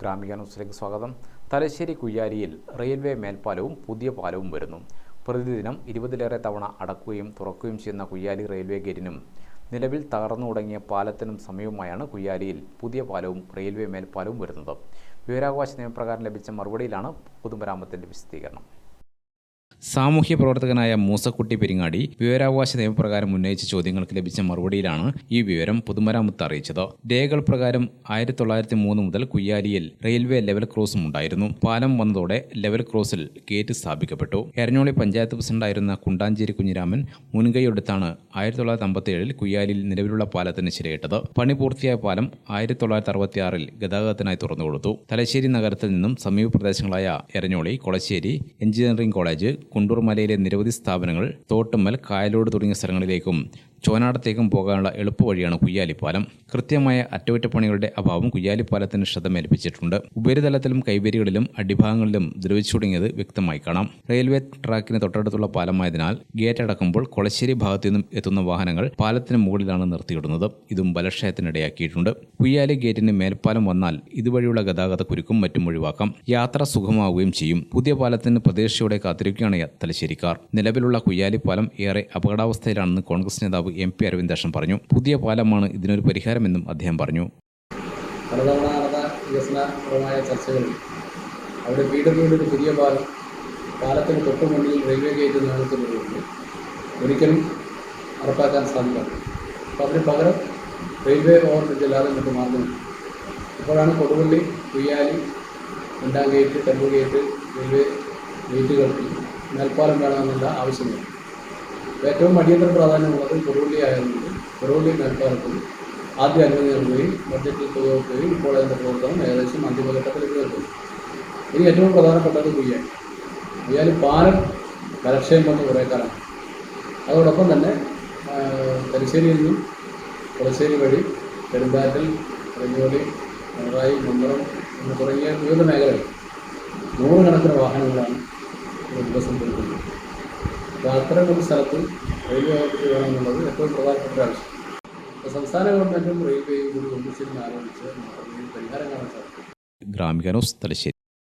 ഗ്രാമിക ന്യൂസിലേക്ക് സ്വാഗതം. തലശ്ശേരി കുയ്യാരിയിൽ റെയിൽവേ മേൽപ്പാലവും പുതിയ പാലവും വരുന്നു. പ്രതിദിനം ഇരുപതിലേറെ തവണ അടക്കുകയും തുറക്കുകയും ചെയ്യുന്ന കുയ്യാലി റെയിൽവേ ഗേറ്റിനും നിലവിൽ തകർന്നു തുടങ്ങിയ പാലത്തിനും സമീപമായാണ് കുയ്യാലിയിൽ പുതിയ പാലവും റെയിൽവേ മേൽപ്പാലവും വരുന്നത്. വിവരാവകാശ നിയമപ്രകാരം ലഭിച്ച മറുപടിയിലാണ് പൊതുമരാമത്തിന്റെ വിശദീകരണം. സാമൂഹ്യ പ്രവർത്തകനായ മൂസക്കുട്ടി പെരിങ്ങാടി വിവരാവകാശ നിയമപ്രകാരം ഉന്നയിച്ച ചോദ്യങ്ങൾക്ക് ലഭിച്ച മറുപടിയിലാണ് ഈ വിവരം പൊതുമരാമത്ത് അറിയിച്ചത്. രേഖകൾ പ്രകാരം ആയിരത്തി തൊള്ളായിരത്തി മൂന്ന് മുതൽ കുയ്യാലിയിൽ റെയിൽവേ ലെവൽ ക്രോസും ഉണ്ടായിരുന്നു. പാലം വന്നതോടെ ലെവൽ ക്രോസിൽ ഗേറ്റ് സ്ഥാപിക്കപ്പെട്ടു. എരഞ്ഞോളി പഞ്ചായത്ത് പ്രസിഡന്റായിരുന്ന കുണ്ടാഞ്ചേരി കുഞ്ഞിരാമൻ മുൻകൈയെടുത്താണ് ആയിരത്തി തൊള്ളായിരത്തി അമ്പത്തി ഏഴിൽ കുയ്യാലിയിൽ നിലവിലുള്ള പാലത്തിന് ശരിയിട്ടത് പണി പൂർത്തിയായ പാലം ആയിരത്തി തൊള്ളായിരത്തി അറുപത്തിയാറിൽ ഗതാഗതത്തിനായി തുറന്നുകൊടുത്തു. തലശ്ശേരി നഗരത്തിൽ നിന്നും സമീപ പ്രദേശങ്ങളായ എരഞ്ഞോളി കൊളശ്ശേരി എഞ്ചിനീയറിംഗ് കോളേജ് കുണ്ടൂർ മലയിലെ നിരവധി സ്ഥാപനങ്ങൾ തോട്ടുമ്മൽ കായലോട് തുടങ്ങിയ സ്ഥലങ്ങളിലേക്കും ചോനാടത്തേക്കും പോകാനുള്ള എളുപ്പവഴിയാണ് കുയ്യാലിപ്പാലം. കൃത്യമായ അറ്റകുറ്റപ്പണികളുടെ അഭാവം കുയ്യാലിപ്പാലത്തിന് ശ്രദ്ധമേൽപ്പിച്ചിട്ടുണ്ട്. ഉപരിതലത്തിലും കൈവരികളിലും അടിഭാഗങ്ങളിലും ദ്രവിച്ചു തുടങ്ങിയത് വ്യക്തമായി കാണാം. റെയിൽവേ ട്രാക്കിന് തൊട്ടടുത്തുള്ള പാലമായതിനാൽ ഗേറ്റ് അടക്കുമ്പോൾ കൊളശ്ശേരി ഭാഗത്തു നിന്നും എത്തുന്ന വാഹനങ്ങൾ പാലത്തിന് മുകളിലാണ് നിർത്തിയിടുന്നത്. ഇതും ബലക്ഷയത്തിനിടയാക്കിയിട്ടുണ്ട്. കുയ്യാലി ഗേറ്റിന് മേൽപ്പാലം വന്നാൽ ഇതുവഴിയുള്ള ഗതാഗത കുരുക്കും മറ്റും ഒഴിവാക്കാം. യാത്ര സുഖമാവുകയും ചെയ്യും. പുതിയ പാലത്തിന് പ്രതീക്ഷയോടെ കാത്തിരിക്കുകയാണ് തലശ്ശേരിക്കാർ. നിലവിലുള്ള കുയ്യാലി പാലം ഏറെ അപകടാവസ്ഥയിലാണെന്ന് കോൺഗ്രസ് നേതാവ് എം പി അരവിന്ദാക്ഷൻ പറഞ്ഞു. പുതിയ പാലമാണ് ഇതിനൊരു പരിഹാരമെന്നും അദ്ദേഹം പറഞ്ഞു. പലതവണ നടന്ന വികസനപരമായ ചർച്ചകളിൽ അവിടെ പി ഡബ്ല്യുയുടെ പുതിയ പാലം പാലത്തിന് തൊട്ട് മുന്നിൽ റെയിൽവേ ഗേറ്റ് നിർമ്മിക്കുന്നതുകൊണ്ട് ഒരിക്കലും ഉറപ്പാക്കാൻ സാധിക്കില്ല അപ്പോൾ അതിന് പകരം റെയിൽവേ ഓവർ ബ്രിഡ്ജ് അല്ലാതെ മറ്റു മാർഗമില്ല. ഇപ്പോഴാണ് കൊടുവള്ളി കുയ്യാലി രണ്ടാം ഗേറ്റ് ടെമ്പോ ഗേറ്റ് റെയിൽവേ ഗേറ്റുകൾക്ക് മേൽപ്പാലം വേണമെന്നുള്ള ആവശ്യമില്ല. ഏറ്റവും അടിയന്തര പ്രാധാന്യമുള്ളത് കൊടുവള്ളി ആയതുകൊണ്ട് കൊടുവള്ളി മേൽപ്പാലത്തിൽ ആദ്യ അനുമതി നൽകുകയും ബഡ്ജറ്റിൽ തുക വെക്കുകയും ഇപ്പോൾ അതിന്റെ പ്രവർത്തനം ഏകദേശം അന്തിമഘട്ടത്തിലേക്ക് എത്തുന്നു ഇനി ഏറ്റവും പ്രധാനപ്പെട്ടത് കുയ്യാൻ കുയ്യാൽ പാലം കലക്ഷയം വന്ന് കുറേ കാലം. അതോടൊപ്പം തന്നെ തലശ്ശേരിയിൽ നിന്നും തലശ്ശേരി വഴി പെരുമ്പാറ്റൽ പെരിഞ്ഞോളി പിണറായി മമ്പറം എന്ന് തുടങ്ങിയ വിവിധ മേഖലകൾ നൂറുകണക്കിന് വാഹനങ്ങളാണ് ഒരു ദിവസം കൊടുക്കുന്നത് അപ്പോൾ അത്തരമൊരു സ്ഥലത്ത് റെയിൽവേ ഓഫീസ് വേണമെന്നുള്ളത് ഏറ്റവും പ്രധാനപ്പെട്ട ആവശ്യം. അപ്പോൾ സംസ്ഥാന ഗവൺമെന്റും റെയിൽവേയും കൂടി ഒന്നിച്ചിരുന്ന് ആലോചിച്ച് പരിഹാരം കാണാൻ സാധിക്കും. ഗ്രാമിക തലശ്ശേരി.